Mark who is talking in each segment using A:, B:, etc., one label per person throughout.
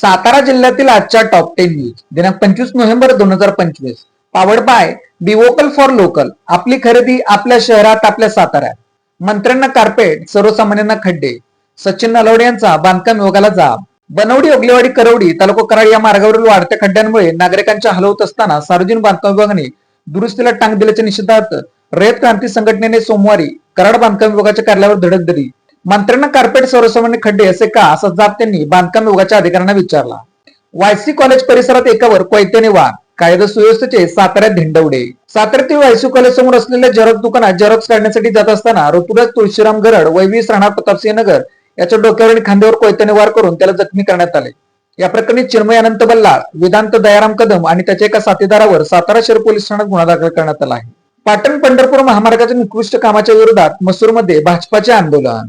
A: सातारा जिल्ह्यातील आजच्या top ten news दिनांक पंचवीस नोव्हेंबर दोन हजार पंचवीस. Powered by be vocal for local आपली खरेदी आपल्या शहरात आपल्या साताऱ्यात. मंत्र्यांना कार्पेट सर्वसामान्यांना खड्डे. सचिन नलवडे यांचा बांधकाम विभागाला जाब. बनवडी ओगलेवाडी करवडी तालुका कराड या मार्गावरील वाढत्या खड्ड्यांमुळे नागरिकांच्या हलवत असताना सार्वजनिक बांधकाम विभागाने दुरुस्तीला टांग दिल्याच्या निषेधार्थ रयत क्रांती संघटनेने सोमवारी कराड बांधकाम विभागाच्या कार्यालयावर धडक दिली. मंत्र्यांना कार्पेट सर्वसामान्य खड्डे असे का? असा जाब त्यांनी बांधकाम विभागाच्या अधिकाऱ्यांना विचारला. वायसी कॉलेज परिसरात एकावर कोयत्याने वाघ कायदा सुव्यवस्थेचे साताऱ्यात धिंडवडे. साताऱ्यातील वायसी कॉलेज समोर असलेल्या झेरॉक्स दुकानात झेरॉक्स काढण्यासाठी जात असताना ऋतुराज तुळशीराम गरड वैवीस राणा प्रतापसिंह नगर याच्या डोक्यावर आणि खांद्यावर कोयत्याने वार करून त्याला जखमी करण्यात आले. या प्रकरणी चिन्मय अनंत बल्लाळ वेदांत दयाराम कदम आणि त्याच्या एका साथीदारावर सातारा शहर पोलीस ठाण्यात गुन्हा दाखल करण्यात आला आहे. पाटण पंढरपूर महामार्गाच्या निकृष्ट कामाच्या विरोधात मसूरमध्ये भाजपाचे आंदोलन.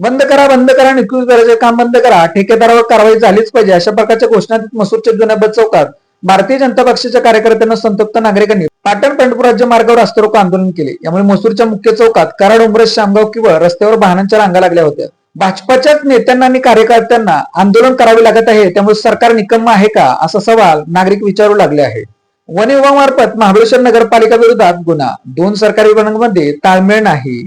A: बंद करा बंद करा निकृष्ट दर्जाचे काम बंद करा ठेकेदारावर कारवाई झालीच पाहिजे. अशा प्रकारच्या घोषणा मसूरच्या जुन्या चौकात भारतीय जनता पक्षाच्या कार्यकर्त्यांना संतप्त नागरिकांनी पाटण पंढरपूर राज्य मार्गावर रस्त्यारोको आंदोलन केले. यामुळे मसूरच्या मुख्य चौकात कराड उमरस शामगाव किंवा रस्त्यावर वाहनांच्या रांगा लागल्या होत्या. भाजपाच्याच नेत्यांना आणि कार्यकर्त्यांना आंदोलन करावे लागत आहे त्यामुळे सरकार निकम्म आहे का? असा सवाल नागरिक विचारू लागले आहे वन विभागामार्फत महाबळेश्वर नगरपालिका विरोधात गुन्हा. दोन सरकारी विभागांमध्ये ताळमेळ नाही.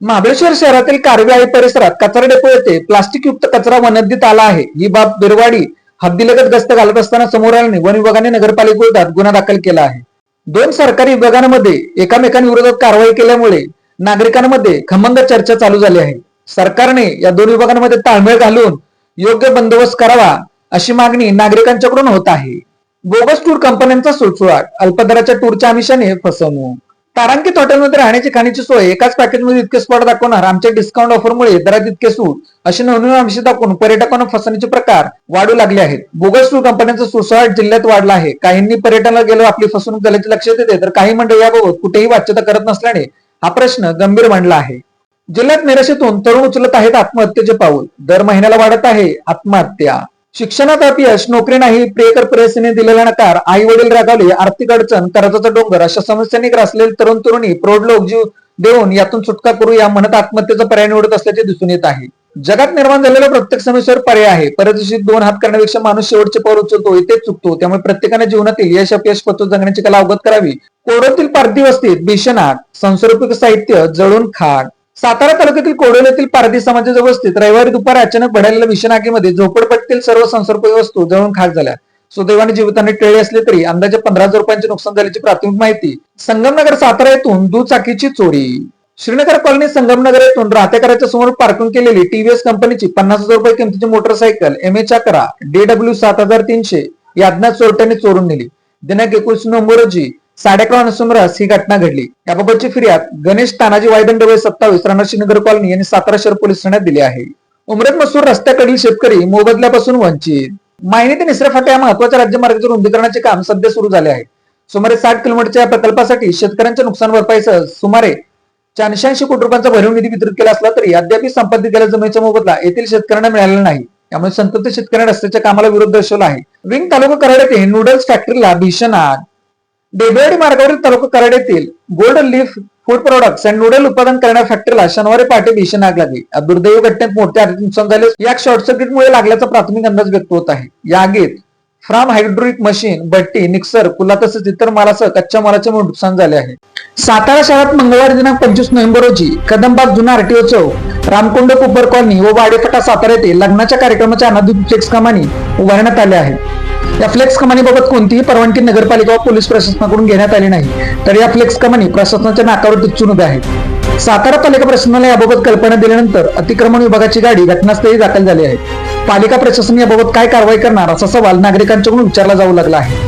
A: महाबळेश्वर शहरातील कारवी परिसरात कचरा डेपो येथे प्लास्टिक युक्त कचरा वनदीत आला आहे. ही बाब बिरवाडी हद्दीलगत गस्त घालत असताना समोर आल्याने वन विभागाने नगरपालिकेविरोधात गुन्हा दाखल केला आहे. दोन सरकारी विभागांमध्ये एकामेकांविरोधात कारवाई केल्यामुळे नागरिकांमध्ये खमंग चर्चा चालू झाली आहे. सरकारने या दोन विभागांमध्ये ताळमेळ घालून योग्य बंदोबस्त करावा अशी मागणी नागरिकांच्याकडून होत आहे. बोगस टूर कंपन्यांचा सुळसुळाट अल्पदराच्या टूरच्या आमिषाने फसवणूक. तारांकित हॉटेलमध्ये राहण्याची खाण्याची सोय एकाच पॅकेजमध्ये इतके स्पॉट दाखवणार आमच्या डिस्काउंट ऑफरमुळे दरात इतके सूट अशी नवनवीन आमिष दाखवून पर्यटकांना फसवण्याचे प्रकार वाढू लागले आहेत. बोगस टूर कंपन्यांचा सुसाट जिल्ह्यात वाढला आहे. काहींनी पर्यटनाला गेलो आपली फसवणूक झाल्याचे लक्षात येते तर काही मंडळी याबाबत कुठेही वाच्यता करत नसल्याने हा प्रश्न गंभीर मांडला आहे. जिल्ह्यात निराशेतून तरुण उचलत आहेत आत्महत्येचे पाऊल. दर महिन्याला वाढत आहे आत्महत्या. शिक्षणात अपयश नोकरी नाही प्रियकर प्रेसने दिलेला नकार आई वडील रागावले आर्थिक अडचण कर्जाचा डोंगर अशा समस्यांनी ग्रासलेले तरुण तरुणी प्रौढ लोक जीव देऊन यातून सुटका करूया म्हणत आत्महत्येचा पर्याय निवडत असल्याचे दिसून येत आहे. जगात निर्माण झालेल्या प्रत्येक समस्येवर पर्याय आहे. परिस्थितीत दोन हात करण्यापेक्षा माणूस शेवटचे पाऊल उचलतो इथे चुकतो. त्यामुळे प्रत्येकाने जीवनातील यश अपयश पत्र जगण्याची कला अवगत करावी. कोरोतील पार्थिव वस्तीत भीषण आग संसर्पिक साहित्य जळून खाट सातारा तालुक्यातील कोडोलीतील पारधी समाजाच्या वस्तीत रविवारी दुपारी अचानक भडलेल्या भीषण झोपडपट्टीतील सर्व संसर्पक वस्तू जळून खाक झाल्या. सुदैवाने जीवितांनी टळली असले तरी अंदाजे पंधरा हजार रुपयांचे नुकसान झाल्याची प्राथमिक माहिती संगमनगर सातारा येथून दुचाकीची चोरी. श्रीनगर कॉलनी संगमनगर येथून राहतेकराच्या समोर पार्किंग केलेली टीव्हीएस कंपनीची पन्नास हजार रुपये किमतीची motorcycle M A D W सात हजार तीनशे या अज्ञात चोरट्यांनी चोरून नेली. दिनांक एकोणीस नोव्हेंबर रोजी साडे अकरा सुमारास ही घटना घडली. याबाबतची फिर्याद गणेश तानाजी वायदंड वय सत्तावीस राणा नगर कॉलनी यांनी सातारा शहर पोलीस ठाण्यात दिली आहे. उमरत मसूर रस्त्याकडील शेतकरी मोबदल्यापासून वंचित. मायनी ते निसरा फाटा या महत्त्वाच्या राज्यमार्गाचे रुंदीकरणाचे काम सध्या सुरू झाले आहे. सुमारे साठ किलोमीटरच्या या प्रकल्पासाठी शेतकऱ्यांच्या नुकसान भरपाईसह सुमारे चारशे कोटी रुपयांचा भरीव निधी वितरित केला असला तरी अद्याप संपादित केलेल्या जमिनीचा मोबदला येथील शेतकऱ्यांना मिळालेला नाही. त्यामुळे संतप्त शेतकऱ्यांनी रस्त्याच्या कामाला विरोध दर्शवला आहे. विंग तालुका कराड येथे नूडल्स फॅक्टरीला भीषण आग. डेबेवाडी मार्गावरील तालुका कराड येथील gold leaf food products and noodle उत्पादन करणाऱ्या फॅक्टरीला शनिवारी पहाटे भीषण आग लागली. दुर्दैव घटनेत मोठे आर्थिक नुकसान झाले. या शॉर्ट सर्किटमुळे लागल्याचा प्राथमिक अंदाज व्यक्त होत आहे. या आगीत फ्राम हायड्रोलिक मशीन भट्टी मिक्सर कुला तसेच इतर मालासह कच्च्या मालाचे मोठे नुकसान झाले आहे. सातारा शहरात मंगळवारी दिनांक पंचवीस नोव्हेंबर रोजी कदमबाग जुना RTO chowk Ramkund Cooper colony व वाडेफटा सातारा येथे लग्नाच्या कार्यक्रमाच्या अनाधिक फ्लेक्स कामानी उभारण्यात आले आहे. या फ्लेक्स कमानीबाबत कोणतीही परवानगी नगरपालिका व पोलीस प्रशासनाकडून घेण्यात आली नाही. तर या फ्लेक्स कमानी प्रशासनाच्या नाकावर टिचून उभ्या आहेत. सातारा पालिका प्रशासनाला याबाबत कल्पना दिल्यानंतर अतिक्रमण विभागाची गाडी घटनास्थळी दाखल झाली आहे. पालिका प्रशासन याबाबत काय कारवाई करणार असा सवाल नागरिकांच्याकडून विचारला जाऊ लागला आहे.